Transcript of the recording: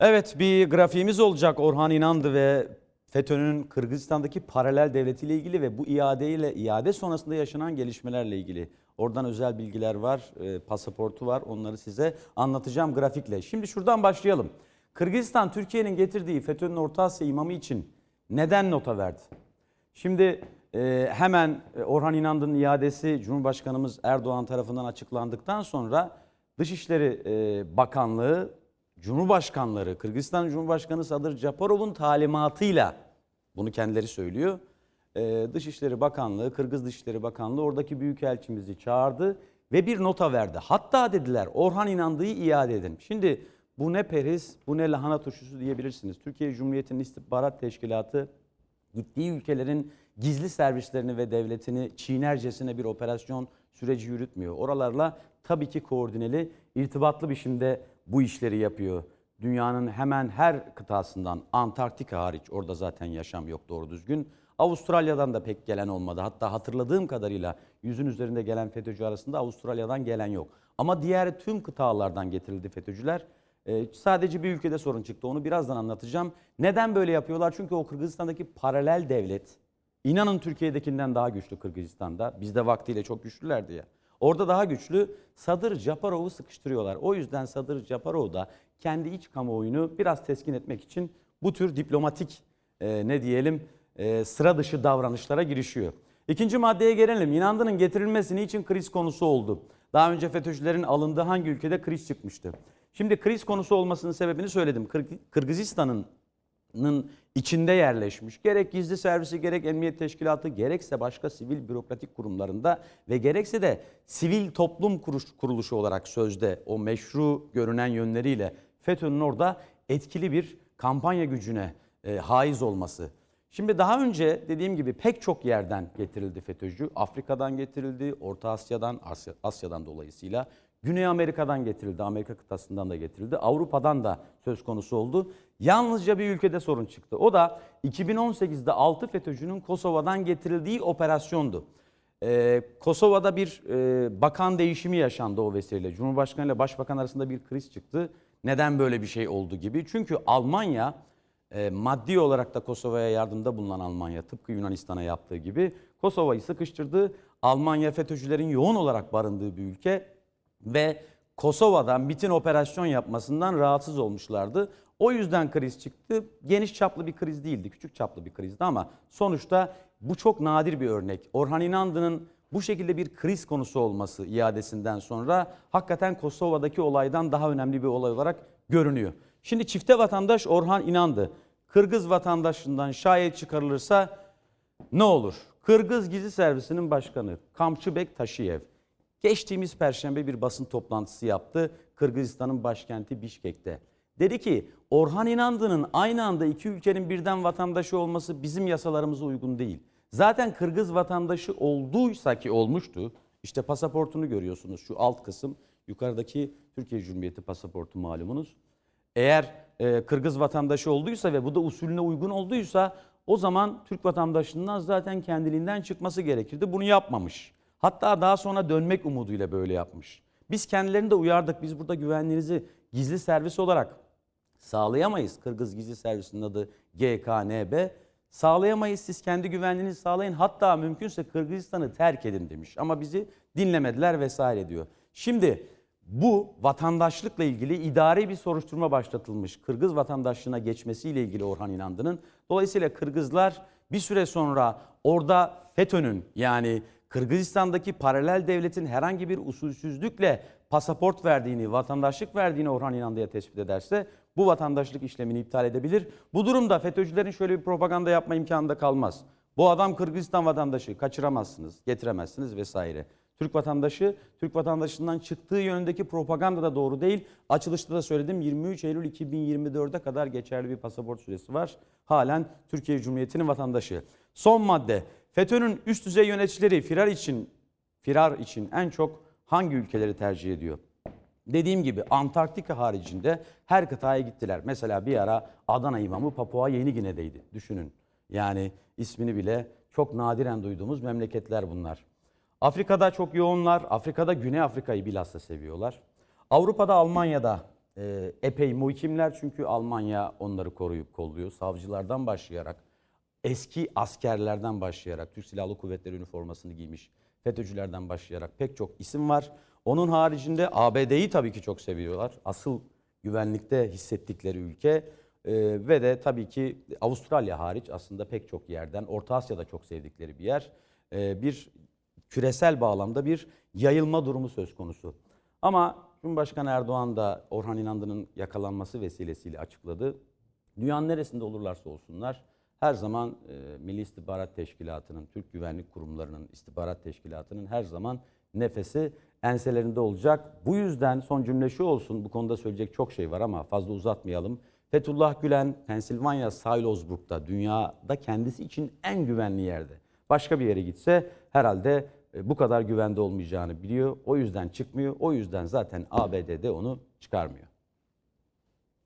Evet bir grafiğimiz olacak Orhan İnandı ve FETÖ'nün Kırgızistan'daki paralel devletiyle ilgili ve bu iadeyle iade sonrasında yaşanan gelişmelerle ilgili. Oradan özel bilgiler var, e, pasaportu var. Onları size anlatacağım grafikle. Şimdi şuradan başlayalım. Kırgızistan Türkiye'nin getirdiği FETÖ'nün Orta Asya imamı için neden nota verdi? Şimdi e, hemen e, Orhan İnandı'nın iadesi Cumhurbaşkanımız Erdoğan tarafından açıklandıktan sonra Dışişleri e, Bakanlığı, Cumhurbaşkanları, Kırgızistan Cumhurbaşkanı Sadır Japarov'un talimatıyla bunu kendileri söylüyor. E, Dışişleri Bakanlığı, Kırgız Dışişleri Bakanlığı oradaki büyükelçimizi çağırdı ve bir nota verdi. Hatta dediler Orhan İnandı'yı iade edin. Şimdi bu ne periz, bu ne lahana turşusu diyebilirsiniz. Türkiye Cumhuriyeti'nin istihbarat teşkilatı gittiği ülkelerin gizli servislerini ve devletini çiğnercesine bir operasyon süreci yürütmüyor. Oralarla tabii ki koordineli, irtibatlı biçimde bu işleri yapıyor. Dünyanın hemen her kıtasından Antarktika hariç orada zaten yaşam yok doğru düzgün. Avustralya'dan da pek gelen olmadı. Hatta hatırladığım kadarıyla yüzün üzerinde gelen FETÖ'cü arasında Avustralya'dan gelen yok. Ama diğer tüm kıtalardan getirildi FETÖ'cüler. Ee, sadece bir ülkede sorun çıktı. Onu birazdan anlatacağım. Neden böyle yapıyorlar? Çünkü o Kırgızistan'daki paralel devlet inanın Türkiye'dekinden daha güçlü Kırgızistan'da. Bizde vaktiyle çok güçlülerdi ya. Orada daha güçlü Sadır Japarov'u sıkıştırıyorlar. O yüzden Sadır Japarov da kendi iç kamuoyunu biraz teskin etmek için bu tür diplomatik e, ne diyelim e, sıra dışı davranışlara girişiyor. İkinci maddeye gelelim. İnandının getirilmesi için kriz konusu oldu. Daha önce FETÖ'cülerin alındığı hangi ülkede kriz çıkmıştı? Şimdi kriz konusu olmasının sebebini söyledim. Kırg- Kırgızistan'ın Nın içinde yerleşmiş. Gerek gizli servisi, gerek emniyet teşkilatı, gerekse başka sivil bürokratik kurumlarında ve gerekse de sivil toplum kuruluşu olarak sözde o meşru görünen yönleriyle FETÖ'nün orada etkili bir kampanya gücüne e, haiz olması. Şimdi daha önce dediğim gibi pek çok yerden getirildi FETÖ'cü. Afrika'dan getirildi, Orta Asya'dan, Asya, Asya'dan dolayısıyla. Güney Amerika'dan getirildi, Amerika kıtasından da getirildi. Avrupa'dan da söz konusu oldu. Yalnızca bir ülkede sorun çıktı. O da 2018'de 6 FETÖ'cünün Kosova'dan getirildiği operasyondu. Ee, Kosova'da bir e, bakan değişimi yaşandı o vesileyle. Cumhurbaşkanı ile Başbakan arasında bir kriz çıktı. Neden böyle bir şey oldu gibi. Çünkü Almanya e, maddi olarak da Kosova'ya yardımda bulunan Almanya tıpkı Yunanistan'a yaptığı gibi Kosova'yı sıkıştırdı. Almanya FETÖ'cülerin yoğun olarak barındığı bir ülke ve Kosova'dan MIT'in operasyon yapmasından rahatsız olmuşlardı. O yüzden kriz çıktı. Geniş çaplı bir kriz değildi, küçük çaplı bir krizdi ama sonuçta bu çok nadir bir örnek. Orhan İnandı'nın bu şekilde bir kriz konusu olması iadesinden sonra hakikaten Kosova'daki olaydan daha önemli bir olay olarak görünüyor. Şimdi çifte vatandaş Orhan İnandı. Kırgız vatandaşından şayet çıkarılırsa ne olur? Kırgız Gizli Servisi'nin başkanı Kamçıbek Taşiyev geçtiğimiz perşembe bir basın toplantısı yaptı Kırgızistan'ın başkenti Bişkek'te. Dedi ki Orhan İnandı'nın aynı anda iki ülkenin birden vatandaşı olması bizim yasalarımıza uygun değil. Zaten Kırgız vatandaşı olduysa ki olmuştu. İşte pasaportunu görüyorsunuz şu alt kısım. Yukarıdaki Türkiye Cumhuriyeti pasaportu malumunuz. Eğer e, Kırgız vatandaşı olduysa ve bu da usulüne uygun olduysa o zaman Türk vatandaşlığından zaten kendiliğinden çıkması gerekirdi. Bunu yapmamış. Hatta daha sonra dönmek umuduyla böyle yapmış. Biz kendilerini de uyardık. Biz burada güvenliğinizi gizli servis olarak sağlayamayız. Kırgız Gizli Servisi'nin adı GKNB. Sağlayamayız siz kendi güvenliğinizi sağlayın. Hatta mümkünse Kırgızistan'ı terk edin demiş. Ama bizi dinlemediler vesaire diyor. Şimdi bu vatandaşlıkla ilgili idari bir soruşturma başlatılmış. Kırgız vatandaşlığına geçmesiyle ilgili Orhan İnandı'nın. Dolayısıyla Kırgızlar bir süre sonra orada FETÖ'nün yani Kırgızistan'daki paralel devletin herhangi bir usulsüzlükle pasaport verdiğini, vatandaşlık verdiğini Orhan İnandı'ya tespit ederse bu vatandaşlık işlemini iptal edebilir. Bu durumda FETÖ'cülerin şöyle bir propaganda yapma imkanı da kalmaz. Bu adam Kırgızistan vatandaşı kaçıramazsınız, getiremezsiniz vesaire. Türk vatandaşı, Türk vatandaşından çıktığı yönündeki propaganda da doğru değil. Açılışta da söyledim 23 Eylül 2024'e kadar geçerli bir pasaport süresi var. Halen Türkiye Cumhuriyeti'nin vatandaşı. Son madde. FETÖ'nün üst düzey yöneticileri firar için firar için en çok hangi ülkeleri tercih ediyor? Dediğim gibi Antarktika haricinde her kıtaya gittiler. Mesela bir ara Adana imamı Papua Yeni Gine'deydi. Düşünün. Yani ismini bile çok nadiren duyduğumuz memleketler bunlar. Afrika'da çok yoğunlar. Afrika'da Güney Afrika'yı bilhassa seviyorlar. Avrupa'da Almanya'da e, epey muhkimler çünkü Almanya onları koruyup kolluyor. Savcılardan başlayarak, eski askerlerden başlayarak, Türk Silahlı Kuvvetleri üniformasını giymiş FETÖ'cülerden başlayarak pek çok isim var. Onun haricinde ABD'yi tabii ki çok seviyorlar. Asıl güvenlikte hissettikleri ülke Ee, ve de tabii ki Avustralya hariç aslında pek çok yerden, Orta Asya'da çok sevdikleri bir yer. Ee, bir küresel bağlamda bir yayılma durumu söz konusu. Ama Cumhurbaşkanı Erdoğan da Orhan İnandı'nın yakalanması vesilesiyle açıkladı. Dünyanın neresinde olurlarsa olsunlar her zaman e, Milli İstihbarat Teşkilatı'nın, Türk Güvenlik Kurumları'nın, istihbarat teşkilatının her zaman nefesi enselerinde olacak. Bu yüzden son cümle şu olsun, bu konuda söyleyecek çok şey var ama fazla uzatmayalım. Fethullah Gülen, Pensilvanya Silosburg'da dünyada kendisi için en güvenli yerde. Başka bir yere gitse herhalde e, bu kadar güvende olmayacağını biliyor. O yüzden çıkmıyor. O yüzden zaten ABD'de onu çıkarmıyor.